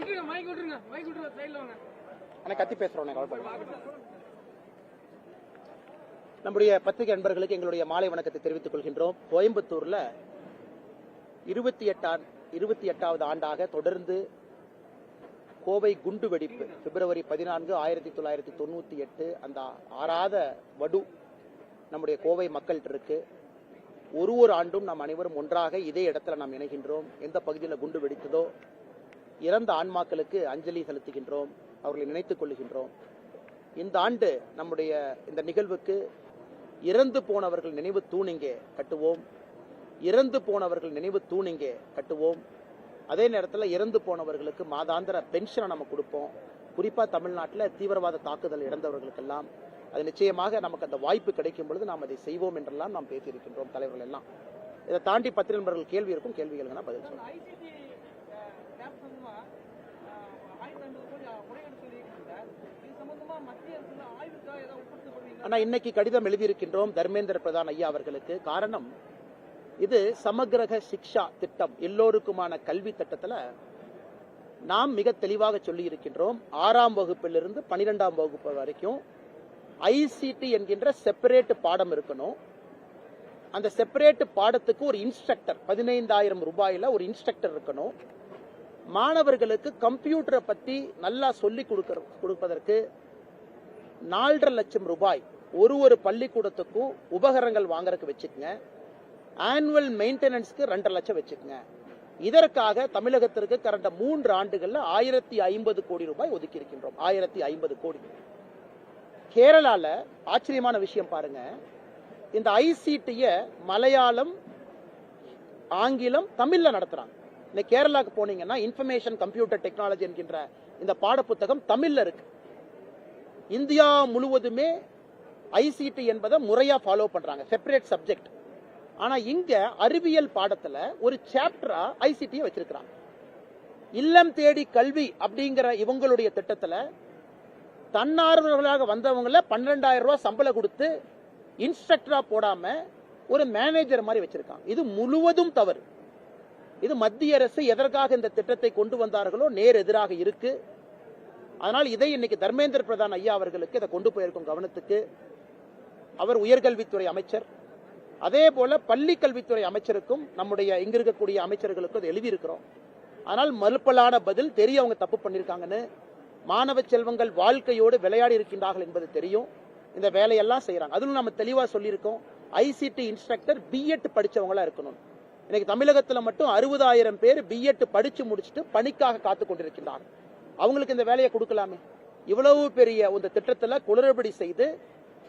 விட்டுருங்க மைக் விட்டுருங்க மைக் விட்டுருங்க சைடில் வாங்க. ஆனால் கத்தி பேசுறோம் நம்முடைய பத்திரிகை நண்பர்களுக்கு எங்களுடைய மாலை வணக்கத்தை தெரிவித்துக் கொள்கின்றோம். கோயம்புத்தூர்ல இருபத்தி எட்டாம் இருபத்தி எட்டாவது ஆண்டாக தொடர்ந்து கோவை குண்டு வெடிப்பு பிப்ரவரி பதினான்கு ஆயிரத்தி தொள்ளாயிரத்தி தொண்ணூத்தி எட்டு அந்த ஆறாத வடு நம்முடைய கோவை மக்கள்கிட்ட இருக்கு. ஒரு ஒரு ஆண்டும் நாம் அனைவரும் ஒன்றாக இதே இடத்துல நாம் இணைகின்றோம். எந்த பகுதியில் குண்டு வெடித்ததோ இறந்த ஆன்மாக்களுக்கு அஞ்சலி செலுத்துகின்றோம் அவர்களை நினைத்துக் கொள்கின்றோம் இந்த ஆண்டு நம்முடைய இந்த நிகழ்வுக்கு இறந்து போனவர்கள் நினைவு தூணிங்கே கட்டுவோம். இறந்து போனவர்கள் நினைவு தூணிங்கே கட்டுவோம். அதே நேரத்தில் இறந்து போனவர்களுக்கு மாதாந்திர பென்ஷனை நம்ம கொடுப்போம். குறிப்பாக தமிழ்நாட்டில் தீவிரவாத தாக்குதல் இறந்தவர்களுக்கெல்லாம். அது நிச்சயமாக நமக்கு அந்த வாய்ப்பு கிடைக்கும் பொழுது நாம் அதை செய்வோம் என்றெல்லாம் நாம் பேசியிருக்கின்றோம் தலைவர்கள் எல்லாம். இதை தாண்டி பத்திரிகை நண்பர்கள் கேள்வி இருக்கும் கேள்விகளுக்கு பதில் சொல்லுவோம் ஐசிடி கேப் சம்பந்தமா ஆயிரத்தி ஐம்பது கோடி முறைகேடு சொல்லியிருக்கீங்க இது சம்பந்தமா மத்திய அரசு ஆனால் இன்னைக்கு கடிதம் எழுதியிருக்கின்றோம் தர்மேந்திர பிரதான் ஐயா அவர்களுக்கு. காரணம் இது சமகிரக சிக்ஷா திட்டம். எல்லோருக்குமான கல்வி திட்டத்தில் நாம் மிக தெளிவாக சொல்லி இருக்கின்றோம் ஆறாம் வகுப்பிலிருந்து பனிரெண்டாம் வகுப்பு வரைக்கும் ஐசிடி என்கின்ற செப்பரேட் பாடம் இருக்கணும். அந்த செப்பரேட் பாடத்துக்கு ஒரு இன்ஸ்ட்ரக்டர் பதினைந்தாயிரம் ரூபாயில ஒரு இன்ஸ்ட்ரக்டர் இருக்கணும். மாணவர்களுக்கு கம்ப்யூட்டரை பற்றி நல்லா சொல்லி கொடுக்க கொடுப்பதற்கு நாலரை லட்சம் ரூபாய் ஒரு ஒரு பள்ளிக்கூடத்துக்கும் உபகரணங்கள் வாங்குறதுக்கு வச்சுக்கோங்க. ஆனுவல் மெயின்டெனன்ஸ்க்கு ரெண்டரை லட்சம் வச்சுக்கோங்க. இதற்காக தமிழகத்திற்கு கடந்த மூன்று ஆண்டுகள்ல ஆயிரத்தி ஐம்பது கோடி ரூபாய் ஒதுக்கி இருக்கின்றோம் ஆயிரத்தி ஐம்பது கோடி. கேரளால ஆச்சரியமான விஷயம் பாருங்க. இந்த ஐசிடிய மலையாளம் ஆங்கிலம் தமிழ்ல நடத்துறாங்க. இந்த கேரளாவுக்கு போனீங்கன்னா இன்ஃபர்மேஷன் கம்ப்யூட்டர் டெக்னாலஜி என்கின்ற இந்த பாடப்புத்தகம் தமிழ்ல இருக்கு. இந்தியா முழுவதுமே ஐசிடி என்பதை முறையாக ஃபாலோ பண்ணுறாங்க செப்பரேட் சப்ஜெக்ட் ஆனால் இங்கே அறிவியல் பாடத்தில் ஒரு சாப்டராக ஐசிடியை வச்சிருக்கிறாங்க. இல்லம் தேடி கல்வி அப்படிங்கிற இவங்களுடைய திட்டத்தில் தன்னார்வலர்களாக வந்தவங்கள பன்னிரெண்டாயிரம் ரூபா சம்பளம் கொடுத்து இன்ஸ்ட்ரக்டராக போடாமல் ஒரு மேனேஜர் மாதிரி வச்சிருக்காங்க. இது முழுவதும் தவறு. இது மத்திய அரசு எதற்காக இந்த திட்டத்தை கொண்டு வந்தார்களோ நேர் எதிராக இருக்கு. அதனால் இதை இன்னைக்கு தர்மேந்திர பிரதான் ஐயா அவர்களுக்கு இதை கொண்டு போயிருக்கும் கவனத்துக்கு. அவர் உயர்கல்வித்துறை அமைச்சர். அதே போல பள்ளி கல்வித்துறை அமைச்சருக்கும் நம்முடைய இங்க இருக்கக்கூடிய அமைச்சர்களுக்கும் எழுதியிருக்கிறோம். ஆனால் மறுப்பலான பதில் தெரிய அவங்க தப்பு பண்ணியிருக்காங்கன்னு. மாணவ செல்வங்கள் வாழ்க்கையோடு விளையாடி இருக்கின்றார்கள் என்பது தெரியும். இந்த வேலையெல்லாம் செய்யறாங்க அதிலும் நம்ம தெளிவா சொல்லியிருக்கோம். ஐசிடி இன்ஸ்ட்ரக்டர் பிஎட் படிச்சவங்களா இருக்கணும். இன்னைக்கு தமிழகத்தில் மட்டும் அறுபதாயிரம் பேர் பிஎட் படிச்சு முடிச்சுட்டு பணிக்காக காத்து கொண்டிருக்கின்றார்கள் அவங்களுக்கு இந்த வேலையை கொடுக்கலாமே. இவ்வளவு பெரிய இந்த திட்டத்துல குளறுபடி செய்து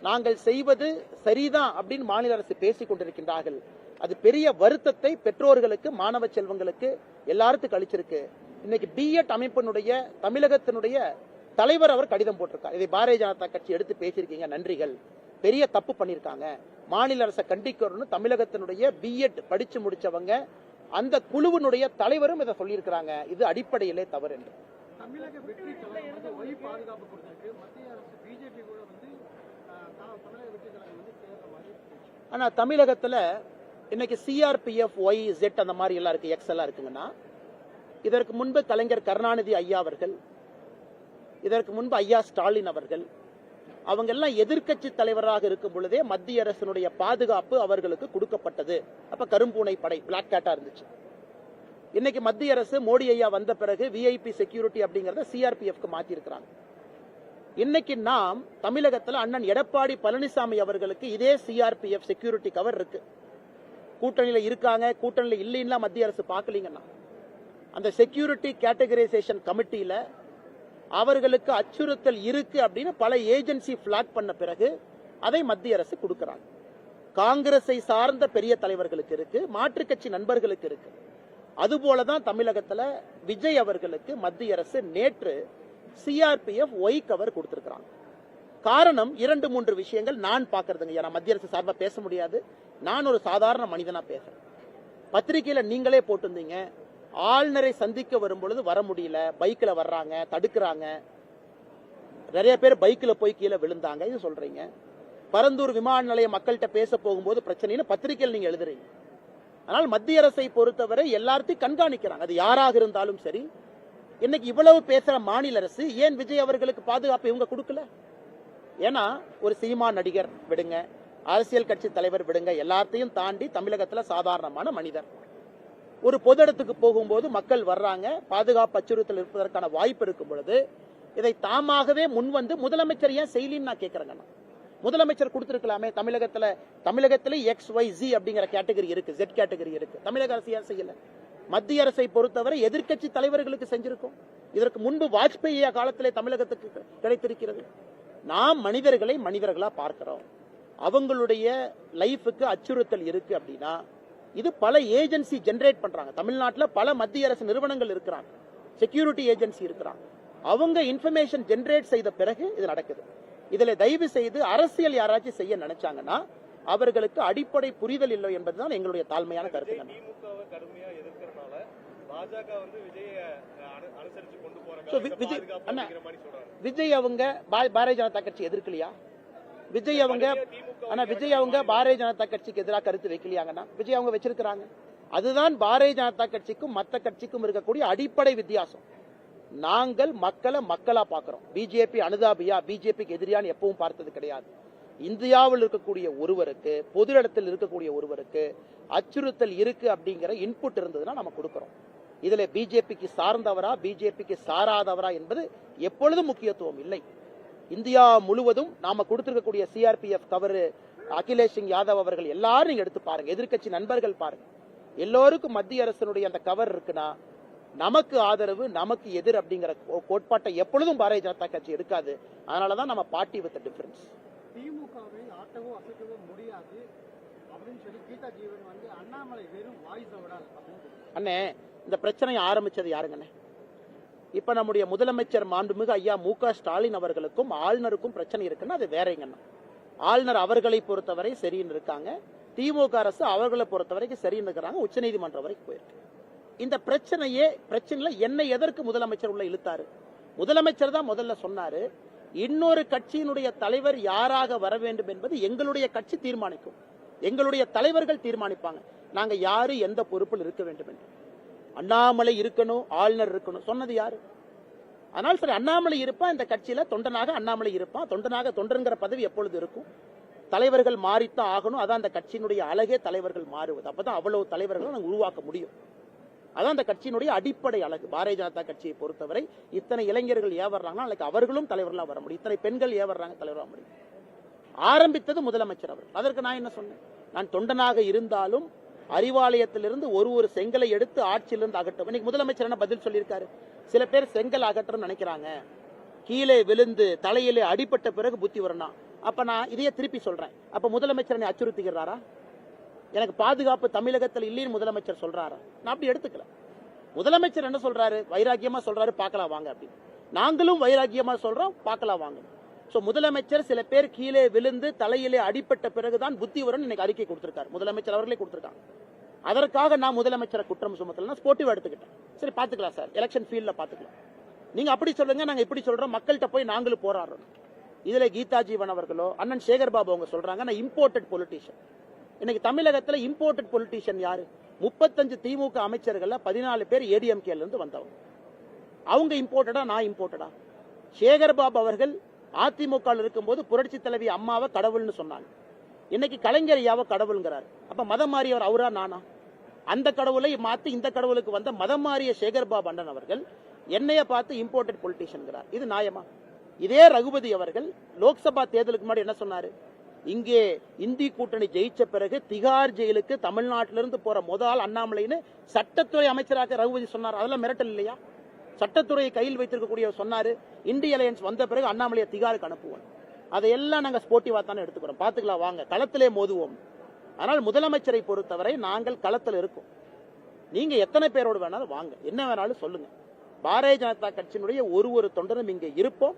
நாங்கள் செய்வது சரிதான் அப்படின்னு மாநில அரசு பேசிக் கொண்டிருக்கின்றார்கள். அது பெரிய வருத்தத்தை பெற்றோர்களுக்கு மாணவ செல்வங்களுக்கு எல்லாருக்கும் அளிச்சிருக்கு. இன்னைக்கு பிஎட் அமைப்பினுடைய தமிழகத்தினுடைய தலைவர் அவர் கடிதம் போட்டிருக்கார். இதை பாரதிய ஜனதா கட்சி எடுத்து பேசியிருக்கீங்க நன்றிகள். பெரிய தப்பு பண்ணியிருக்காங்க. மாநில அரசை கண்டிக்கணும்னு தமிழகத்தினுடைய பிஎட் படிச்சு முடிச்சவங்க அந்த குழுவினுடைய தலைவரும் இதை சொல்லியிருக்கிறாங்க. இது அடிப்படையிலே தவறு என்று. தமிழக வெற்றி கழகம் ஒளி பாதுகாப்பு கொடுத்திருக்கு. மத்திய அரசு பிஜேபி கூட வந்து தமிழக வெற்றி வந்து மாதிரி ஆனா தமிழகத்துல இன்னைக்கு சிஆர்பிஎஃப் ஒய் ஜெட் அந்த மாதிரி எல்லாம் இருக்கு எக்ஸ் எல்லாம் இருக்குங்கன்னா இதற்கு முன்பு கலைஞர் கருணாநிதி ஐயா அவர்கள் இதற்கு முன்பு ஐயா ஸ்டாலின் அவர்கள் அவங்க எல்லாம் எதிர்க்கட்சி தலைவராக இருக்கும் பொழுதே மத்திய அரசினுடைய பாதுகாப்பு அவர்களுக்கு கொடுக்கப்பட்டது. அப்ப கரும்பூனை படை பிளாக் கேட்டா இருந்துச்சு. இன்னைக்கு மத்திய அரசு மோடி ஐயா வந்த பிறகு விஐபி செக்யூரிட்டி அப்படிங்கறத சிஆர்பிஎஃப்க்கு மாத்தி இருக்கிறாங்க இன்னைக்கு நாம் தமிழகத்துல அண்ணன் எடப்பாடி பழனிசாமி அவர்களுக்கு இதே சிஆர்பிஎஃப் செக்யூரிட்டி கவர் இருக்கு. கூட்டணியில இருக்காங்க கூட்டணியில இல்லைன்னா மத்திய அரசு பார்க்கலீங்கன்னா. அந்த செக்யூரிட்டி கேட்டகரைசேஷன் கமிட்டியில அவர்களுக்கு அச்சுறுத்தல் இருக்கு அப்படின்னு பல ஏஜென்சி பிளாக் பண்ண பிறகு அதை மத்திய அரசு கொடுக்கிறாங்க. காங்கிரஸை சார்ந்த பெரிய தலைவர்களுக்கு இருக்கு மாற்றுக் கட்சி நண்பர்களுக்கு இருக்கு. அதுபோலதான் தமிழகத்துல விஜய் அவர்களுக்கு மத்திய அரசு நேற்று சிஆர்பிஎஃப் ஒய் கவர் கொடுத்திருக்கிறாங்க. காரணம் இரண்டு மூன்று விஷயங்கள் நான் பாக்குறதுங்க நான் மத்திய அரசு சார்பாக பேச முடியாது. நான் ஒரு சாதாரண மனிதனா பேசுறேன். பத்திரிகையில நீங்களே போட்டிருந்தீங்க. ஆளுநரை சந்திக்க வரும்பொழுது வர முடியல. பைக்ல வர்றாங்க தடுக்கிறாங்க. நிறைய பேர் பைக்ல போய் கீழே விழுந்தாங்க. இது சொல்றீங்க. பரந்தூர் விமான நிலைய மக்கள்கிட்ட பேச போகும்போது பிரச்சனைன்னு பத்திரிகையில் நீங்க எழுதுறீங்க. ஆனால் மத்திய அரசை பொறுத்தவரை எல்லாத்தையும் கண்காணிக்கிறாங்க. அது யாராக இருந்தாலும் சரி. இன்னைக்கு இவ்வளவு பேசுற மாநில அரசு ஏன் விஜய் அவர்களுக்கு பாதுகாப்பு இவங்க கொடுக்கல? ஏன்னா ஒரு சினிமா நடிகர் விடுங்க அரசியல் கட்சி தலைவர் விடுங்க எல்லாத்தையும் தாண்டி தமிழகத்துல சாதாரணமான மனிதர். ஒரு பொது இடத்துக்கு போகும்போது மக்கள் வர்றாங்க பாதுகாப்பு அச்சுறுத்தல் இருப்பதற்கான வாய்ப்பு இருக்கும் பொழுது இதை தாமாகவே முன்வந்து முதலமைச்சர் ஏன் செய்யலின்னு நான் கேட்கறேங்க முதலமைச்சர் கொடுத்திருக்கலாமே தமிழகத்துல தமிழகத்துல எக்ஸ் ஒய் ஜி அப்படிங்கிற கேட்டகரி இருக்கு ஜெட் கேட்டகரி இருக்கு. தமிழக அரசு ஏன் செய்யல? மத்திய அரசை பொறுத்தவரை எதிர்க்கட்சி தலைவர்களுக்கு செஞ்சிருக்கும். இதற்கு முன்பு வாஜ்பேயி காலத்திலே தமிழகத்துக்கு கிடைத்திருக்கிறது. நாம் மனிதர்களை மனிதர்களா பார்க்கிறோம். அவங்களுடைய லைஃபுக்கு அச்சுறுத்தல் இருக்கு அப்படின்னா இது பல ஏஜென்சி ஜென்ரேட் பண்றாங்க. தமிழ்நாட்டுல பல மத்திய அரசு நிறுவனங்கள் இருக்கிறாங்க. செக்யூரிட்டி ஏஜென்சி இருக்கிறாங்க. அவங்க இன்ஃபர்மேஷன் ஜென்ரேட் செய்த பிறகு இது நடக்குது. இதுல தயவு செய்து அரசியல் யாராச்சும் செய்ய நினைச்சாங்கன்னா அவர்களுக்கு அடிப்படை புரிதல் இல்லை என்பதுதான் எங்களுடைய தாழ்மையான கருத்து. விஜய அவங்க பாரதிய ஜனதா கட்சி எதிர்க்கலையா? விஜய் அவங்க ஆனா விஜய் அவங்க பாரதிய ஜனதா கட்சிக்கு எதிராக கருத்து வைக்கலையாங்கன்னா விஜய் அவங்க வச்சிருக்கிறாங்க. அதுதான் பாரதிய ஜனதா கட்சிக்கும் மத்த கட்சிக்கும் இருக்கக்கூடிய அடிப்படை வித்தியாசம். நாங்கள் மக்களை மக்களா பார்க்கிறோம். பிஜேபி அனுதாபியா பிஜேபிக்கு எதிரியான்னு எப்பவும் பார்த்தது கிடையாது. இந்தியாவில் இருக்கக்கூடிய ஒருவருக்கு பொது இடத்தில் இருக்கக்கூடிய ஒருவருக்கு அச்சுறுத்தல் இருக்கு அப்படிங்கிற இன்புட் இருந்ததுன்னா நம்ம கொடுக்கிறோம். இதுல பிஜேபிக்கு சார்ந்தவரா பிஜேபிக்கு சாராதவரா என்பது எப்பொழுதும் முக்கியத்துவம் இல்லை. இந்தியா முழுவதும் நாம கொடுத்திருக்கக்கூடிய சிஆர்பிஎஃப் கவரு அகிலேஷ் சிங் யாதவ் அவர்கள் எல்லாரும் நீங்க எடுத்து பாருங்க. எதிர்க்கட்சி நண்பர்கள் பாருங்க. எல்லோருக்கும் மத்திய அரசினுடைய அந்த கவர் இருக்குன்னா நமக்கு ஆதரவு நமக்கு எதிர் அப்படிங்கிற கோட்பாட்டை எப்பொழுதும் பாரதிய ஜனதா கட்சி எடுக்காது. அதனாலதான் நம்ம பார்ட்டி வித் டிஃபரன்ஸ் திமுகவை ஆட்டவோ அசைக்கவோ முடியாது அப்படின்னு சொல்லி கீதா ஜீவன் வந்து அண்ணாமலை வெறும் வாய்ஸ் விடால் அப்படின்னு சொல்றாங்க. அண்ணே இந்த பிரச்சனையை ஆரம்பிச்சது யாருங்கண்ணே இப்ப நம்முடைய முதலமைச்சர் மாண்புமிகு ஐயா மு க ஸ்டாலின் அவர்களுக்கும் ஆளுநருக்கும் பிரச்சனை இருக்குன்னா அது வேறங்கண்ணா ஆளுநர் அவர்களை பொறுத்தவரை சரின்னு இருக்காங்க. திமுக அரசு அவர்களை பொறுத்தவரைக்கும் சரின்னு இருக்கிறாங்க. உச்சநீதிமன்றம் வரைக்கும் போயிருக்கு. இந்த பிரச்சனையே பிரச்சனையில் என்னை எதற்கு முதலமைச்சர் உள்ள இழுத்தாரு? முதலமைச்சர் தான் முதல்ல சொன்னாரு இன்னொரு கட்சியினுடைய தலைவர் யாராக வர வேண்டும் என்பது எங்களுடைய கட்சி தீர்மானிக்கும். எங்களுடைய தலைவர்கள் தீர்மானிப்பாங்க. நாங்க யாரு எந்த பொறுப்பில் இருக்க வேண்டும் என்று. அண்ணாமலை இருக்கணும் ஆளுநர் இருக்கணும். சொன்னது யாரு? அதனால சரி அண்ணாமலை இருப்பான் இந்த கட்சியில தொண்டனாக அண்ணாமலை இருப்பான் தொண்டனாக தொண்டருங்கிற பதவி எப்பொழுது இருக்கும்? தலைவர்கள் மாறித்தான் ஆகணும். அதான் அந்த கட்சியினுடைய அழகே தலைவர்கள் மாறுவது. அப்பதான் அவ்வளவு தலைவர்களை நாங்கள் உருவாக்க முடியும். அதான் அந்த கட்சியினுடைய அடிப்படை அழகு. பாரதிய ஜனதா கட்சியை பொறுத்தவரை இத்தனை இளைஞர்கள் ஏவர்றாங்கன்னா நாளைக்கு அவர்களும் தலைவர்களா வர முடியும். இத்தனை பெண்கள் ஏவர்றாங்க தலைவராக முடியும். ஆரம்பித்தது முதலமைச்சர் அவர் அதற்கு நான் என்ன சொன்னேன்? நான் தொண்டனாக இருந்தாலும் அறிவாலயத்திலிருந்து ஒரு ஒரு செங்கலை எடுத்து ஆட்சியிலிருந்து அகற்றும். இன்னைக்கு முதலமைச்சர் என்ன பதில் சொல்லியிருக்காரு? சில பேர் செங்கல் அகற்றணும்னு நினைக்கிறாங்க. கீழே விழுந்து தலையிலே அடிபட்ட பிறகு புத்தி வரணும் அப்ப நான் இதையே திருப்பி சொல்றேன். அப்ப முதலமைச்சர் என்னை அச்சுறுத்துகிறாரா? எனக்கு பாதுகாப்பு தமிழகத்தில் இல்லைன்னு முதலமைச்சர் சொல்றாரு? நான் அப்படி எடுத்துக்கல. முதலமைச்சர் என்ன சொல்றாரு? வைராக்கியமா சொல்றாரு பார்க்கலாம் வாங்க அப்படின்னு. நாங்களும் வைராக்கியமா சொல்றோம் பார்க்கலாம் வாங்க. ஸோ முதலமைச்சர் சில பேர் கீழே விழுந்து தலையிலே அடிப்பட்ட பிறகுதான் புத்தி வரும்னு இன்னைக்கு அறிக்கை கொடுத்திருக்காரு. முதலமைச்சர் அவர்களே கொடுத்திருக்காங்க. அதற்காக நான் முதலமைச்சரை குற்றம் சுமத்தலாம் ஸ்போர்ட்டிவ் எடுத்துக்கிட்டேன். சரி பாத்துக்கலாம் சார். எலெக்ஷன் ஃபீல்ட்ல பாத்துக்கலாம் நீங்க அப்படி சொல்லுங்க நாங்க இப்படி சொல்றோம். மக்கள்கிட்ட போய் நாங்களும் போராடுறோம். இதுல கீதா ஜீவன் அவர்களோ அண்ணன் சேகர் பாபு அவங்க சொல்றாங்க நான் இம்போர்ட்டட் பொலிட்டீஷியன் இன்னைக்கு தமிழகத்துல இம்போர்ட்டட் பொலிட்டீஷியன் யாரு? முப்பத்தஞ்சு திமுக அமைச்சர்கள்ல பதினாலு பேர் ஏடிஎம்கேல இருந்து வந்தவங்க. அவங்க இம்போர்ட்டடா நான் இம்போர்ட்டடா சேகர்பாபு அவர்கள் அதிமுக இருக்கும்போது புரட்சி தலைவி அம்மாவை கடவுள்னு சொன்னாங்க. இன்னைக்கு கலைஞர் ஐயாவை கடவுள்ங்கிறார். அப்ப மதம் மாறியவர் அவரா நானா? அந்த கடவுளை மாத்தி இந்த கடவுளுக்கு வந்த மதம் மாறிய சேகர்பாபு அண்ணன் அவர்கள் என்னைய பார்த்து இம்போர்ட்டட் பொலிட்டீஷியன்கிறார் இது நியாயமா? இதே ரகுபதி அவர்கள் லோக்சபா தேர்தலுக்கு முன்னாடி என்ன சொன்னாரு? இங்கே இந்தி கூட்டணி ஜெயிச்ச பிறகு திகார் ஜெயிலுக்கு தமிழ்நாட்டிலிருந்து போற முதல் அண்ணாமலைன்னு சட்டத்துறை அமைச்சராக ரகுபதி சொன்னார். அதெல்லாம் மிரட்டல் இல்லையா? சட்டத்துறையை கையில் வைத்திருக்கக்கூடிய சொன்னாரு. இந்திய அலையன்ஸ் வந்த பிறகு அண்ணாமலையை திகாருக்கு அனுப்புவோம். அதையெல்லாம் நாங்கள் ஸ்போர்ட்டிவா தானே எடுத்துக்கிறோம். பாத்துக்கலாம் வாங்க. களத்திலே மோதுவோம். ஆனால் முதலமைச்சரை பொறுத்தவரை நாங்கள் களத்தில் இருக்கோம். நீங்க எத்தனை பேரோடு வேணாலும் வாங்க. என்ன வேணாலும் சொல்லுங்க. பாரதிய ஜனதா கட்சியினுடைய ஒரு ஒரு தொண்டரும் இங்கே இருப்போம்.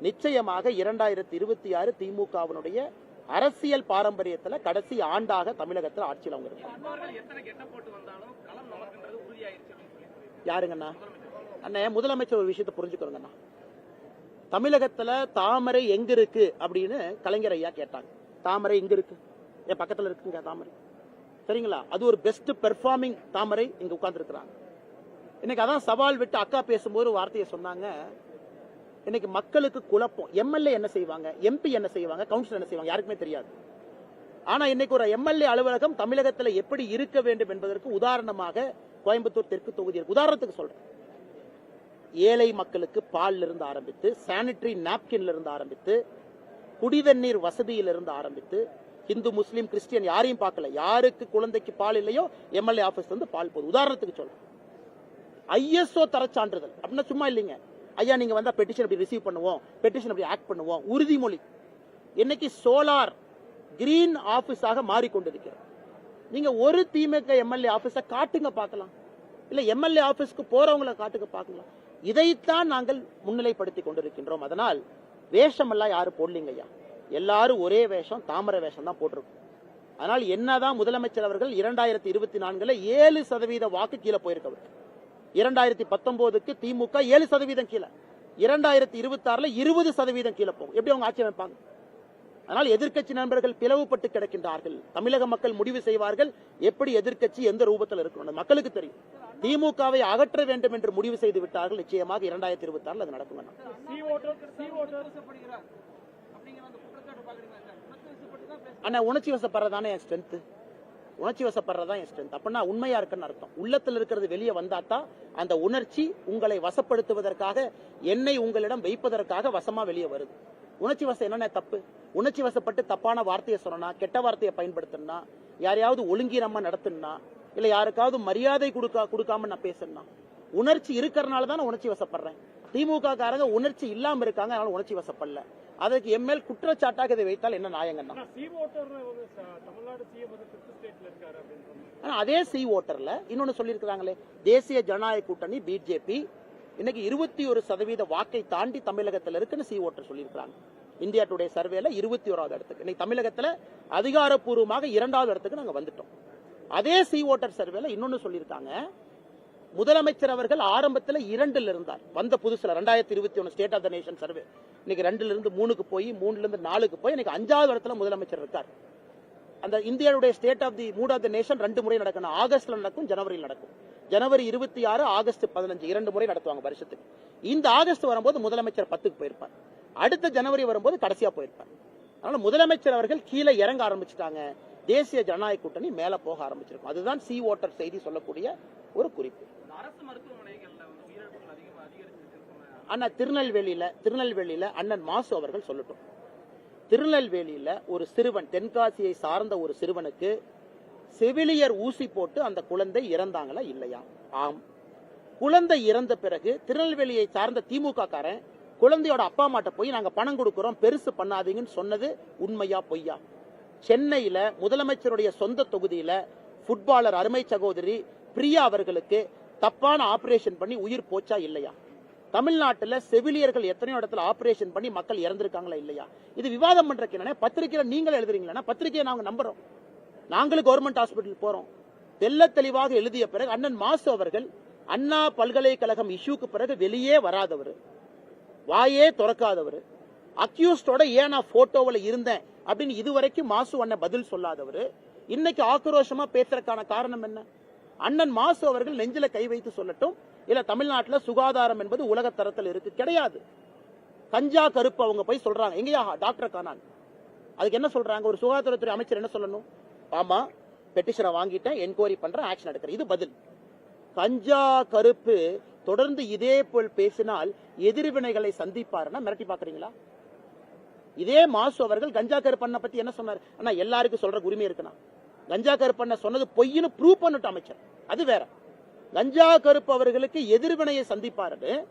நிச்சயமாக இரண்டாயிரத்தி இருபத்தி ஆறு திமுகவினுடைய அரசியல் பாரம்பரியத்துல கடைசி ஆண்டாக தமிழகத்தில் ஆட்சியில் அவங்க சொல்லி யாருங்கண்ணா? அண்ணே முதலமைச்சர் ஒரு விஷயத்தை புரிஞ்சுக்கிறோங்கண்ணா தமிழகத்துல தாமரை எங்க இருக்கு அப்படின்னு கலைஞர் ஐயா கேட்டாங்க. தாமரை எங்க இருக்கு? என் பக்கத்துல இருக்குங்க தாமரை. சரிங்களா? அது ஒரு பெஸ்ட் பெர்ஃபார்மிங் தாமரை இங்க உட்கார்ந்து இன்னைக்கு அதான் சவால் விட்டு அக்கா பேசும்போது வார்த்தையை சொன்னாங்க. இன்னைக்கு மக்களுக்கு குழப்பம். எம்எல்ஏ என்ன செய்வாங்க? எம்பி என்ன செய்வாங்க? கவுன்சிலர் என்ன செய்வாங்க? யாருக்குமே தெரியாது. ஆனா இன்னைக்கு ஒரு எம்எல்ஏ அலுவலகம் தமிழகத்துல எப்படி இருக்க வேண்டும் என்பதற்கு உதாரணமாக கோயம்புத்தூர் தெற்கு தொகுதி உதாரணத்துக்கு சொல்றேன். ஏழை மக்களுக்கு பால்ல இருந்து ஆரம்பித்து சானிட்டரி நாப்கின்ல இருந்து ஆரம்பித்து குடிதண்ணீர் வசதியிலிருந்து ஆரம்பித்து இந்து முஸ்லீம் கிறிஸ்டியன் யாரையும் பார்க்கல. யாருக்கு குழந்தைக்கு பால் இல்லையோ எம்எல்ஏ ஆபீஸ் இருந்து பால் போகுது உதாரணத்துக்கு சொல்றேன். ஐஎஸ்ஓ தர சான்றிதழ் அப்படின்னா சும்மா இல்லைங்க. ஐயா நீங்க வந்தா பெட்டிஷன் அப்படி ரிசீவ் பண்ணுவோம். பெட்டிஷன் அப்படி ஆக்ட் பண்ணுவோம். உறுதிமொழி. இன்னைக்கு சோலார் கிரீன் ஆபீஸாக மாறிக்கொண்டிருக்கிறது. நீங்க ஒரு திமுக எம்எல்ஏ ஆபீஸ காட்டுங்க பார்க்கலாம். இல்ல எம்எல்ஏ ஆபீஸ்க்கு போறவங்கள காட்டுங்க பார்க்கலாம். இதைத்தான் நாங்கள் முன்னிலைப்படுத்தி கொண்டிருக்கின்றோம். அதனால் வேஷம் எல்லாம் யாரும் போடலீங்க ஐயா. எல்லாரும் ஒரே வேஷம் தாமரை வேஷம் தான் போட்டிருக்கோம். அதனால் என்னதான் முதலமைச்சர் அவர்கள் இரண்டாயிரத்தி இருபத்தி நான்குல ஏழு சதவீத வாக்கு கீழே போயிருக்கவர். இரண்டாயிரத்தி பத்தொன்பதுக்கு திமுக ஏழு சதவீதம் கீழே. இரண்டாயிரத்தி இருபத்தி ஆறுல இருபது சதவீதம் கீழே போகும். எப்படி அவங்க ஆட்சி அமைப்பாங்க? அதனால் எதிர்கட்சி நண்பர்கள் பிளவுபட்டு கிடக்கின்றார்கள். தமிழக மக்கள் முடிவு செய்வார்கள். எப்படி எதிர்கட்சி எந்த ரூபத்தில் இருக்கணும் மக்களுக்கு தெரியும். திமுகவை அகற்ற வேண்டும் என்று முடிவு செய்து விட்டார்கள். நிச்சயமாக இரண்டாயிரத்தி இருபத்தி ஆறுல அது நடக்கும் சி உணர்ச்சி உணர்ச்சி வசப்படுறதானே என் ஸ்ட்ரென்த் உணர்ச்சி வசப்படுறதா என் ஸ்ட்ரென்த் அப்படின்னா உண்மையா இருக்குன்னு அர்த்தம். உள்ளத்தில் இருக்கிறது வெளியே வந்தாதான் அந்த உணர்ச்சி உங்களை வசப்படுத்துவதற்காக என்னை உங்களிடம் வைப்பதற்காக வசமா வெளியே வருது. உணர்ச்சி வசம் என்னென்ன? தப்பு. உணர்ச்சி வசப்பட்டு தப்பான வார்த்தையை சொன்னா கெட்ட வார்த்தையை பயன்படுத்தினா யாரையாவது ஒழுங்கீனமா நடத்தினா இல்ல யாருக்காவது மரியாதை கொடுக்க கொடுக்காம நான் பேசுனா உணர்ச்சி இருக்கிறனால தான் நான் உணர்ச்சி வசப்படுறேன். திமுக காரங்க உணர்ச்சி இல்லாம இருக்காங்க அதனால உணர்ச்சி வசப்படல. அதற்கு எம்எல் குற்றச்சாட்டாக இதை வைத்தால் என்ன நியாயங்கண்ணா ஆனா அதே சி ஓட்டர்ல இன்னொன்னு சொல்லியிருக்கிறாங்களே தேசிய ஜனநாயக கூட்டணி பிஜேபி இன்னைக்கு இருபத்தி ஒரு சதவீத வாக்கை தாண்டி தமிழகத்துல இருக்குன்னு சி ஓட்டர் சொல்லியிருக்காங்க இந்தியா டுடே சர்வேல இருபத்தி ஓராவது இடத்துக்கு. இன்னைக்கு தமிழகத்துல அதிகாரப்பூர்வமாக இரண்டாவது இடத்துக்கு நாங்க வந்துட்டோம். அதே சி ஓட்டர் சர்வேல இன்னொன்னு சொல்லியிருக்காங்க முதலமைச்சர் அவர்கள் ஆரம்பத்துல இரண்டுல இருந்தார். வந்த புதுசில் ரெண்டாயிரத்தி இருபத்தி ஒன்று state of the nation survey இன்னைக்கு ரெண்டுல இருந்து மூணுக்கு போய் மூணுல இருந்து நாலுக்கு போய் இன்னைக்கு அஞ்சாவது இடத்துல முதலமைச்சர் இருக்கார். அந்த இந்தியாவுடைய state of the mood of the nation ரெண்டு முறை நடக்கணும் ஆகஸ்ட்ல நடக்கும் ஜனவரியில் நடக்கும். ஜனவரி இருபத்தி ஆறு ஆகஸ்ட் பதினஞ்சு இரண்டு முறை நடத்துவாங்க வருஷத்துக்கு. இந்த ஆகஸ்ட் வரும்போது முதலமைச்சர் பத்துக்கு போயிருப்பார். அடுத்த ஜனவரி வரும்போது கடைசியா போயிருப்பார். அதனால முதலமைச்சர் அவர்கள் கீழே இறங்க ஆரம்பிச்சுட்டாங்க. தேசிய ஜனநாயக கூட்டணி மேல போக ஆரம்பிச்சிருக்கும். அதுதான் சி ஓட்டர் செய்தி சொல்லக்கூடிய ஒரு குறிப்பு. அண்ணா திருநெல்வேலியில திருநெல்வேலியில அண்ணன் மாசு அவர்கள் சொல்லட்டும். திருநெல்வேலியில ஒரு சிறுவன் தென்காசியை சார்ந்த ஒரு சிறுவனுக்கு செவிலியர் ஊசி போட்டு அந்த குழந்தை இறந்தாங்களா இல்லையா? ஆம். குழந்தை இறந்த பிறகு திருநெல்வேலியை சார்ந்த திமுக காரன் குழந்தையோட அப்பா அம்மாட்ட போய் நாங்க பணம் கொடுக்கிறோம் பெருசு பண்ணாதீங்கன்னு சொன்னது உண்மையா பொய்யா? சென்னையில முதலமைச்சருடைய சொந்த தொகுதியில ஃபுட்பாலர் அருமை சகோதரி பிரியா அவர்களுக்கு தப்பான ஆபரேஷன் பண்ணி உயிர் போச்சா இல்லையா? தமிழ்நாட்டுல செவிலியர்கள் எத்தனையோ இடத்துல ஆபரேஷன் பண்ணி மக்கள் இறந்திருக்காங்களா இல்லையா? இது விவாதம் பண்றதுக்கு என்னன்னா பத்திரிக்கையில நீங்கள் எழுதுறீங்களா? பத்திரிக்கையை நாங்க நம்புறோம். நாங்களும் கவர்மெண்ட் ஹாஸ்பிட்டல் போறோம். தெல்ல தெளிவாக எழுதிய பிறகு அண்ணன் மாசு அவர்கள் அண்ணா பல்கலைக்கழகம் இஷ்யூக்கு பிறகு வெளியே வராதவர். வாயே திறக்காதவர். அக்யூஸ்டோட ஏன் நான் போட்டோவில் இருந்தேன்? அப்படின்னு இதுவரைக்கும் மாசு அண்ணன் பதில் சொல்லாதவர். இன்னைக்கு ஆக்ரோஷமா பேசுறதுக்கான காரணம் என்ன? அண்ணன் மாசு அவர்கள் நெஞ்சில கை வைத்து சொல்லட்டும் இல்ல தமிழ்நாட்டுல சுகாதாரம் என்பது உலக தரத்தில் இருக்கு கிடையாது. கஞ்சா கருப்பு அவங்க போய் சொல்றாங்க. எங்கயா? டாக்டர் காணாங்க அதுக்கு என்ன சொல்றாங்க? ஒரு சுகாதாரத்துறை அமைச்சர் என்ன சொல்லணும்? ஆமா பெட்டிஷனை வாங்கிட்டேன் என்கொயரி பண்றேன் ஆக்ஷன் எடுக்கிறேன். இது பதில். கஞ்சா கருப்பு தொடர்ந்து இதே போல் பேசினால் எதிர்வினைகளை சந்திப்பாருன்னா மிரட்டி பாக்குறீங்களா இதே மாசு அவர்கள் கஞ்சா கருப்பண்ண பத்தி என்ன சொன்னார்? ஆனா எல்லாருக்கும் சொல்ற உரிமை இருக்குண்ணா. கஞ்சா கருப்பண்ண சொன்னது பொய்னு ப்ரூவ் பண்ணிட்டு அமைச்சர். அது வேற. கஞ்சா கருப்பு அவர்களுக்கு எதிர்வினையை சந்திப்பாருன்னு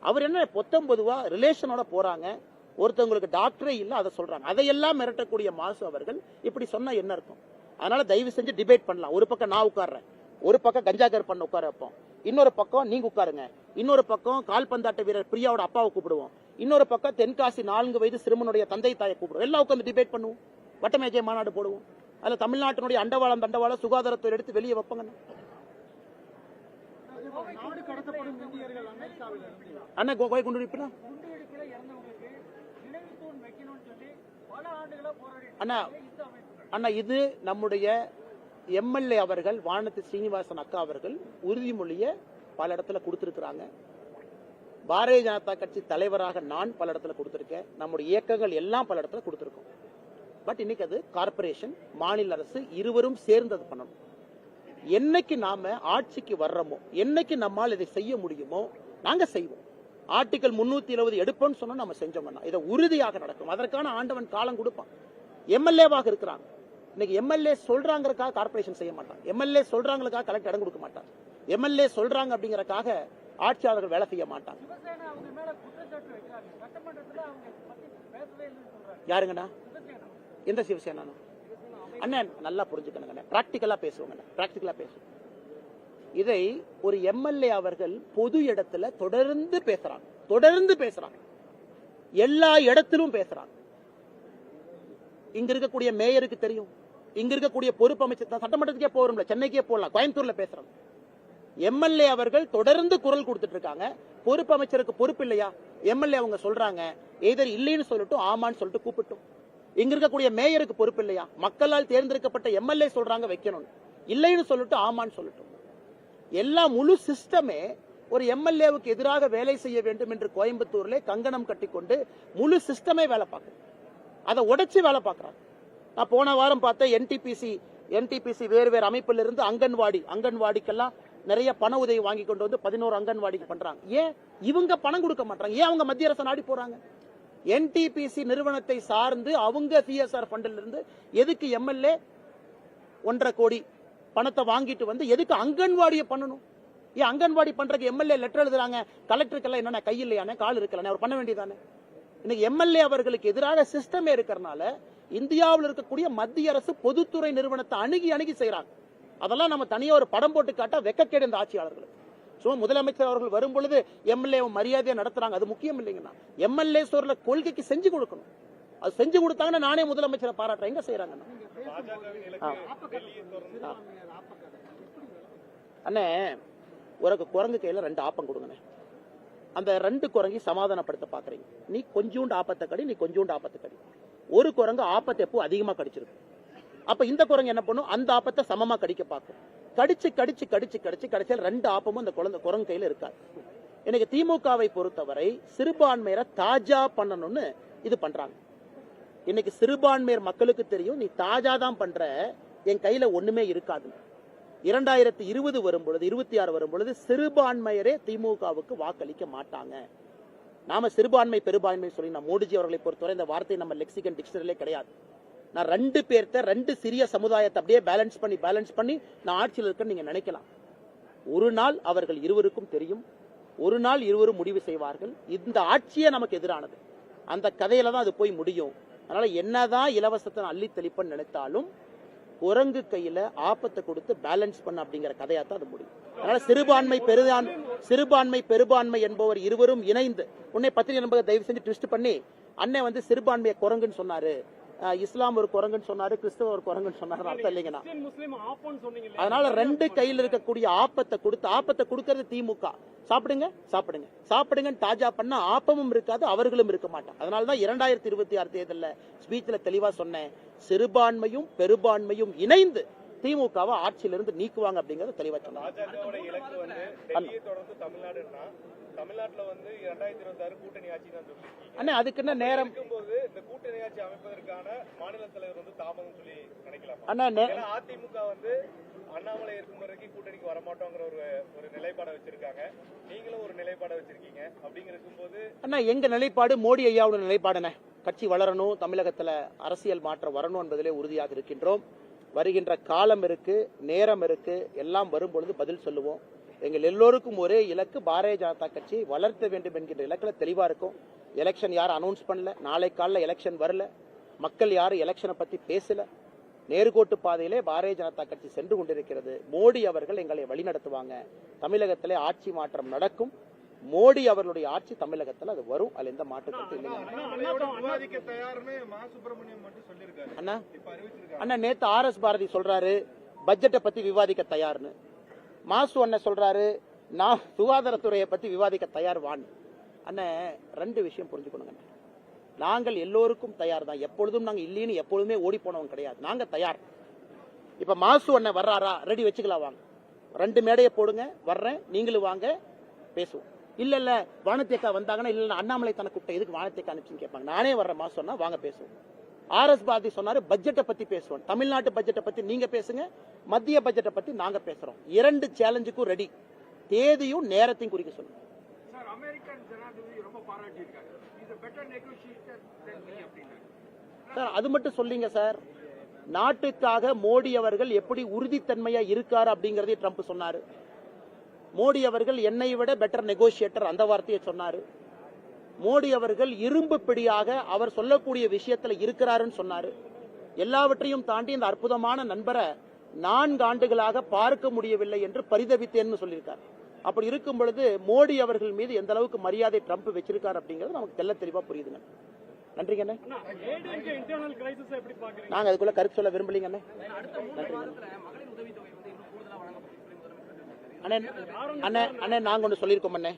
அவர் என்ன பொத்தொன்பதுவா ரிலேஷனோட போறாங்க. ஒருத்தவங்களுக்கு டாக்டரே இல்ல அதை சொல்றாங்க. அதையெல்லாம் மிரட்டக்கூடிய மாசு அவர்கள் இப்படி சொன்னா என்ன இருக்கும் அதனால தயவு செஞ்சு டிபேட் பண்ணலாம். ஒரு பக்கம் நான் உட்கார்றேன். ஒரு பக்கம் கஞ்சா கருப்பண்ண உட்கார வைப்போம். இன்னொரு பக்கம் நீங்க உட்காருங்க. இன்னொரு பக்கம் கால்பந்தாட்ட வீரர் பிரியாவோட அப்பாவை கூப்பிடுவோம். இன்னொரு பக்கம் தென்காசி நான்கு வயது சிறுமனுடைய தந்தை தாயை கூப்பிடுவோம் எல்லாம் உட்காந்து டிபேட் பண்ணுவோம். வட்டமேஜை மாநாடு போடுவோம். அதுல தமிழ்நாட்டினுடைய அண்டவாளம் தண்டவாளம் சுகாதாரத்துறை எடுத்து வெளியே வைப்பாங்க. அண்ணா கோவை குண்டு அண்ணா அண்ணா இது நம்முடைய எம்எல்ஏ அவர்கள் வானதி ஸ்ரீனிவாசன் அக்கா அவர்கள் உறுதிமொழியை பல இடத்துல கொடுத்திருக்கிறாங்க. பாரதிய ஜனதா கட்சி தலைவராக நான் பல இடத்துல கொடுத்துருக்கேன். நம்முடைய இயக்கங்கள் எல்லாம் பல இடத்துல கொடுத்துருக்கோம். பட் இன்னைக்கு அது கார்ப்பரேஷன் மாநில அரசு இருவரும் சேர்ந்து அது பண்ணணும். என்னைக்கு நாம ஆட்சிக்கு வர்றோமோ என்னைக்கு நம்மால் இதை செய்ய முடியுமோ நாங்க செய்வோம். ஆர்டிகல் முன்னூத்தி இருபது எடுப்போம்னு சொன்னா நம்ம செஞ்சோம்னா இதை உறுதியாக நடக்கும். அதற்கான ஆண்டவன் காலம் கொடுப்பான். எம்எல்ஏவாக இருக்கிறாங்க இன்னைக்கு எம்எல்ஏ சொல்றாங்கறக்காக கார்ப்பரேஷன் செய்ய மாட்டான். எம்எல்ஏ சொல்றாங்களுக்காக கலெக்டர் இடம் கொடுக்க மாட்டான். எம்எல்ஏ சொல்றாங்க அப்படிங்கறக்காக ஆட்சியாளர்கள் வேலை செய்ய மாட்டாங்க. யாருங்கண்ணா? எந்த சிவசேனா அண்ணன் நல்லா புரிஞ்சுக்கணுங்க பிராக்டிக்கலா பேசுவோங்க பிராக்டிக்கலா பேசுவோம். இதை ஒரு எம்எல்ஏ அவர்கள் பொது இடத்துல தொடர்ந்து பேசுறாங்க. தொடர்ந்து பேசுறாங்க. எல்லா இடத்திலும் பேசுறாங்க. இங்க இருக்கக்கூடிய மேயருக்கு தெரியும். இங்க இருக்கக்கூடிய பொறுப்பு அமைச்சர் தான் சட்டமன்றத்துக்கே போறோம்ல. சென்னைக்கே போகலாம் கோயம்புத்தூர்ல பேசுறாங்க எம்எல்ஏ அவர்கள் தொடர்ந்து குரல் கொடுத்துட்டு இருக்காங்க. பொறுப்பு அமைச்சருக்கு பொறுப்பு இல்லையா? எம்எல்ஏ அவங்க சொல்றாங்க. எதர் இல்லைன்னு சொல்லட்டும் ஆமான்னு சொல்லிட்டு கூப்பிட்டும். இங்க இருக்கக்கூடிய மேயருக்கு பொறுப்பு இல்லையா? மக்களால் தேர்ந்தெடுக்கப்பட்ட எம்எல்ஏ சொல்றாங்க வைக்கணும் இல்லைன்னு சொல்லட்டும் ஆமான்னு சொல்லட்டும். எல்லா முழு சிஸ்டமே ஒரு எம்எல்ஏவுக்கு எதிராக வேலை செய்ய வேண்டும் என்று கோயம்புத்தூர்ல கங்கணம் கட்டிக்கொண்டு முழு சிஸ்டமே வேலை பார்க்குது. அதை உடைச்சு வேலை பார்க்கறாங்க. நான் போன வாரம் பார்த்தேன் என்டிபிசி என்டிபிசி வேறு வேறு அமைப்புல இருந்து அங்கன்வாடி அங்கன்வாடிக்கெல்லாம் நிறைய பண உதவி வாங்கி கொண்டு வந்து பதினோரு அங்கன்வாடிக்கு பண்றாங்க. ஏன்? இவங்க பணம் கொடுக்க மாட்டாங்க ஏன் அவங்க மத்திய அரசு நாடி போறாங்க? என்டிபிசி நிறுவனத்தை சார்ந்து அவங்க சிஎஸ்ஆர் ஃபண்டில் இருந்து எதுக்கு எம்எல்ஏ ஒன்றரை கோடி பணத்தை வாங்கிட்டு வந்து எதுக்கு அங்கன்வாடியை பண்ணணும்? ஏன் அங்கன்வாடி பண்றதுக்கு எம்எல்ஏ லெட்டர் எழுதுறாங்க? கலெக்டருக்கெல்லாம் என்னென்ன கை இல்லையானே கால் இருக்கலானே அவர் பண்ண வேண்டியதானே இன்னைக்கு எம்எல்ஏ அவர்களுக்கு எதிராக சிஸ்டமே இருக்கிறனால இந்தியாவில் இருக்கக்கூடிய மத்திய அரசு பொதுத்துறை நிறுவனத்தை அணுகி அணுகி செய்றாங்க. அதெல்லாம் நம்ம தனியா ஒரு படம் போட்டு காட்டா வெக்கக்கேடு இந்த ஆட்சியாளர்களுக்கு. சும்மா முதலமைச்சர் அவர்கள் வரும் பொழுது எம்எல்ஏ மரியாதையை நடத்துறாங்க. அது முக்கியம் இல்லைங்கண்ணா. எம்எல்ஏ சொல்ற கொள்கைக்கு செஞ்சு கொடுக்கணும். அது செஞ்சு கொடுத்தாங்கன்னா நானே முதலமைச்சரை பாராட்டுறேன். எங்க செய்யறாங்கண்ணா? அண்ணே உனக்கு குரங்கு கையில ரெண்டு ஆப்பம் கொடுங்கண்ணே. அந்த ரெண்டு குரங்கி சமாதானப்படுத்த பாக்குறீங்க. நீ கொஞ்சூண்டு ஆப்பத்தை கடி நீ கொஞ்சூண்டு ஆப்பத்தை கடி. ஒரு குரங்கு ஆப்பத்தை எப்போ அதிகமா கடிச்சிருக்கு அப்ப இந்த குரங்கு என்ன பண்ணும்? அந்த ஆப்பத்தை சமமா கடிக்க பார்க்கும். கடிச்சு கடிச்சு கடிச்சு கடிச்சு கடைசியில் ரெண்டு ஆப்பமும் அந்த குழந்தை குரங்கு கையில இருக்காது. எனக்கு திமுகவை பொறுத்தவரை சிறுபான்மையரை தாஜா பண்ணணும்னு இது பண்றாங்க. இன்னைக்கு சிறுபான்மையர் மக்களுக்கு தெரியும் நீ தாஜா தான் பண்ற என் கையில ஒண்ணுமே இருக்காது. இரண்டாயிரத்தி இருபது வரும்பொழுது இருபத்தி ஆறு வரும்பொழுது சிறுபான்மையரே திமுகவுக்கு வாக்களிக்க மாட்டாங்க. நாம சிறுபான்மை பெரும்பான்மை சொல்லி நான் மோடிஜி அவர்களை பொறுத்தவரை இந்த வார்த்தை நம்ம லெக்சிகன் டிக்ஷனரிலே கிடையாது. நான் ரெண்டு பேர்த்த ரெண்டு சிறிய சமுதாயத்தை அப்படியே பேலன்ஸ் பண்ணி பேலன்ஸ் பண்ணி நான் ஆட்சியில் இருக்கேன்னு நீங்க நினைக்கலாம். ஒரு நாள் அவர்கள் இருவருக்கும் தெரியும். ஒரு நாள் இருவரும் முடிவு செய்வார்கள். இந்த ஆட்சியே நமக்கு எதிரானது. அந்த கதையில தான் அது போய் முடியும். அதனால என்னதான் இலவசத்தை நான் அள்ளி தெளிப்பன்னு நினைத்தாலும் குரங்கு கையில ஆபத்தை கொடுத்து பேலன்ஸ் பண்ண அப்படிங்கிற கதையா தான் அது முடியும். அதனால சிறுபான்மை பெருதான் சிறுபான்மை பெருபான்மை என்பவர் இருவரும் இணைந்து உன்னை பத்திரிகை நம்பக தயவு செஞ்சு ட்விஸ்ட் பண்ணி அண்ணன் வந்து சிறுபான்மையை குரங்குன்னு சொன்னாரு. இஸ்லாம் ஒரு குரங்குன்னு சொன்னாரு கிறிஸ்தவ ஒரு குரங்குன்னு சொன்னாரு அர்த்தம் இல்லைங்கண்ணா? அதனால ரெண்டு கையில் இருக்கக்கூடிய ஆப்பத்தை கொடுத்து ஆப்பத்தை கொடுக்கறது திமுக. சாப்பிடுங்க சாப்பிடுங்க. சாப்பிடுங்கன்னு தாஜா பண்ணா ஆப்பமும் இருக்காது அவர்களும் இருக்க மாட்டாங்க. அதனால தான் இரண்டாயிரத்தி இருபத்தி ஆறு தேர்தலில் ஸ்பீச்ல தெளிவா சொன்னேன் சிறுபான்மையும் பெரும்பான்மையும் இணைந்து திமுகவை ஆட்சியிலிருந்து நீக்குவாங்க அப்படிங்கறத தெளிவா சொன்னாங்க தமிழ்நாட்டுல வந்து இரண்டாயிரத்தி இருபத்தி ஆறு கூட்டணி ஆட்சி தான் அண்ணே அதுக்கு என்ன நேரம்? இருக்கும்போது இந்த கூட்டணி ஆட்சி அமைப்பதற்கான மாநில தலைவர் வந்து தாமதம் சொல்லி நினைக்கலாமா? அண்ணா அதிமுக வந்து அண்ணாமலை இருக்கும் வரைக்கும் கூட்டணிக்கு வரமாட்டோங்கிற ஒரு ஒரு நிலைப்பாடை வச்சிருக்காங்க. நீங்களும் ஒரு நிலைப்பாடை வச்சிருக்கீங்க. அப்படிங்கிற இருக்கும்போது அண்ணா எங்க நிலைப்பாடு மோடி ஐயாவோட நிலைப்பாடுண்ணே கட்சி வளரணும் தமிழகத்துல அரசியல் மாற்றம் வரணும் என்பதிலே உறுதியாக இருக்கின்றோம். வருகின்ற காலம் இருக்கு நேரம் இருக்கு எல்லாம் வரும் பொழுது பதில் சொல்லுவோம். எங்கள் எல்லோருக்கும் ஒரே இலக்கு பாரதிய ஜனதா கட்சியை வளர்த்த வேண்டும் என்கின்ற இலக்கில் தெளிவா இருக்கும். எலெக்ஷன் யாரும் அனௌன்ஸ் பண்ணல. நாளை காலைல எலெக்ஷன் வரல. மக்கள் யாரும் எலெக்ஷனை பத்தி பேசல. நேர்கோட்டு பாதையிலே பாரதிய ஜனதா கட்சி சென்று கொண்டிருக்கிறது. மோடி அவர்கள் எங்களை வழிநடத்துவாங்க. தமிழகத்திலே ஆட்சி மாற்றம் நடக்கும். மோடி அவர்களுடைய ஆட்சி தமிழகத்துல அது வரும். அதுல எந்த மாற்று கருத்து இல்லைங்க. அண்ணா அண்ணா நேத்து ஆர் எஸ் பாரதி சொல்றாரு பட்ஜெட்டை பத்தி விவாதிக்க தயார்னு. மாசு அண்ணன் சொல்றாரு நான் சுகாதாரத்துறையை பத்தி விவாதிக்க தயார் வான். அண்ணன் ரெண்டு விஷயம் புரிஞ்சுக்கணுங்க நாங்கள் எல்லோருக்கும் தயார் தான். எப்பொழுதும் நாங்க இல்லைன்னு எப்பொழுதுமே ஓடி போனவங்க கிடையாது. நாங்க தயார். இப்ப மாசு அண்ணன் வர்றாரா? ரெடி வச்சுக்கலாம் வாங்க. ரெண்டு மேடையை போடுங்க வர்றேன். நீங்களும் வாங்க பேசுவோம். இல்ல இல்ல வானத்தேக்கா வந்தாங்கன்னா இல்ல அண்ணாமலை தனக்கு கூப்பிட்ட எதுக்கு வானத்தேக்கா அனுப்பிச்சுன்னு கேட்பாங்க. நானே வர்றேன் சொன்னா வாங்க பேசுவோம். ஆர் எஸ் பாரதி சொன்னாரு பட்ஜெட்டை பத்தி பேசுவோம். தமிழ்நாட்டு பட்ஜெட்டை பத்தி நீங்க பேசுங்க மத்திய பட்ஜெட்டை பத்தி நாங்க பேசுறோம். இரண்டு சேலஞ்சுக்கும் ரெடி தேதியும் நேரத்தையும் குறிக்க சொல்லுங்க. சார் அது மட்டும் சொல்லிங்க சார். நாட்டுக்காக மோடி அவர்கள் எப்படி உறுதித்தன்மையா இருக்காரு அப்படிங்கறதே ட்ரம்ப் சொன்னாரு. மோடி அவர்கள் என்னை விட பெட்டர் நெகோசியேட்டர் அந்த வார்த்தையை சொன்னாரு. மோடி அவர்கள் இரும்பு பிடியாக அவர் சொல்லக்கூடிய விஷயத்துல இருக்கிறாருன்னு சொன்னாரு. எல்லாவற்றையும் தாண்டி இந்த அற்புதமான நண்பரை நான்கு ஆண்டுகளாக பார்க்க முடியவில்லை என்று பரிதவித்தேன்னு சொல்லியிருக்கார். அப்படி இருக்கும் பொழுது மோடி அவர்கள் மீது எந்த அளவுக்கு மரியாதை ட்ரம்ப் வச்சிருக்காரு அப்படிங்கிறது நமக்கு தெள்ள தெளிவா புரியுதுங்க. நன்றிங்க நாங்க அதுக்குள்ள கருத்து சொல்ல விரும்பலீங்க அண்ணே அண்ணே அண்ணே நாங்க ஒண்ணு சொல்லியிருக்கோம் அண்ணே.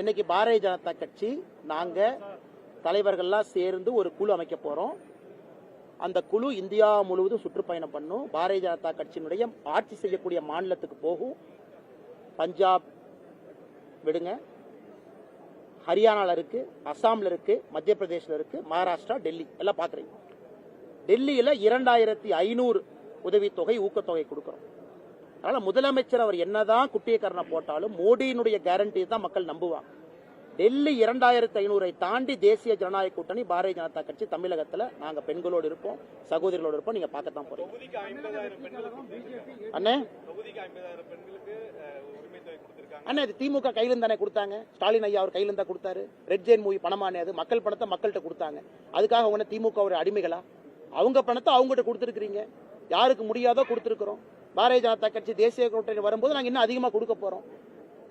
இன்னைக்கு பாரதிய ஜனதா கட்சி நாங்க தலைவர்கள்லாம் சேர்ந்து ஒரு குழு அமைக்க போறோம். அந்த குழு இந்தியா முழுவதும் சுற்றுப்பயணம் பண்ணும். பாரதிய ஜனதா கட்சியினுடைய ஆட்சி செய்யக்கூடிய மாநிலத்துக்கு போகும். பஞ்சாப் விடுங்க. ஹரியானால இருக்கு அசாம்ல இருக்கு மத்திய பிரதேஷ்ல இருக்கு மகாராஷ்டிரா டெல்லி எல்லாம் பாக்குறீங்க டெல்லியில இரண்டாயிரத்தி ஐநூறு உதவித்தொகை ஊக்கத்தொகை கொடுக்குறோம். அதனால முதலமைச்சர் அவர் என்னதான் குட்டியக்கரணை போட்டாலும் மோடியினுடைய கேரண்டி தான் மக்கள் நம்புவாங்க. டெல்லி இரண்டாயிரத்தி ஐநூறை தாண்டி தேசிய ஜனநாயக கூட்டணி பாரதிய ஜனதா கட்சி தமிழகத்துல நாங்க பெண்களோடு இருப்போம் சகோதரிகளோடு இருப்போம் நீங்க பார்க்கத்தான் போறீங்க. அண்ணே? அண்ணா இது திமுக கையில இருந்து தானே கொடுத்தாங்க? ஸ்டாலின் ஐயா அவர் கையில இருந்தா கொடுத்தாரு. ரெட் ஜெயின் மூவி பணமானே அது. மக்கள் பணத்தை மக்கள்கிட்ட கொடுத்தாங்க. அதுக்காக என்ன திமுக ஒரு அடிமைகளா? அவங்க பணத்தை அவங்ககிட்ட கொடுத்துருக்கீங்க யாருக்கு முடியாதோ கொடுத்துருக்கிறோம். பாரதிய ஜனதா கட்சி தேசிய கூட்டணி வரும்போது நாங்க இன்னும் அதிகமா கொடுக்க போறோம்.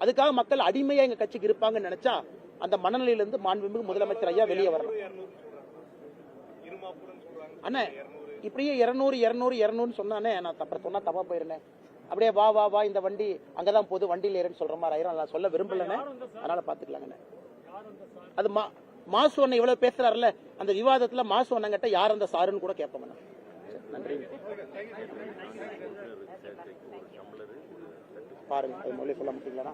அதுக்காக மக்கள் அடிமையா எங்க கட்சிக்கு இருப்பாங்கன்னு நினைச்சா அந்த மனநிலையிலிருந்து மாண்புமிகு முதலமைச்சர் ஐயா வெளியே வரணும் அண்ணா அண்ணே இப்படியே இருநூறு இருநூறு இருநூறுன்னு சொன்னானே நான் அப்புறம் சொன்னா தப்பா போயிருந்தேன். அப்படியே வா வா வா இந்த வண்டி அங்கதான் போகுது வண்டியில் ஏறுன்னு சொல்ற மாதிரி ஆயிரம். நான் சொல்ல விரும்பலண்ணே. அதனால பாத்துக்கலாங்கண்ணே. அது மா மாசு அண்ணன் இவ்வளவு பேசுறாருல அந்த விவாதத்துல மாசு அண்ணன் கிட்ட யார் அந்த சாருன்னு கூட கேட்போங்கண்ணா. நன்றி பாருங்க. அது மொழி சொல்ல முடியுங்களா?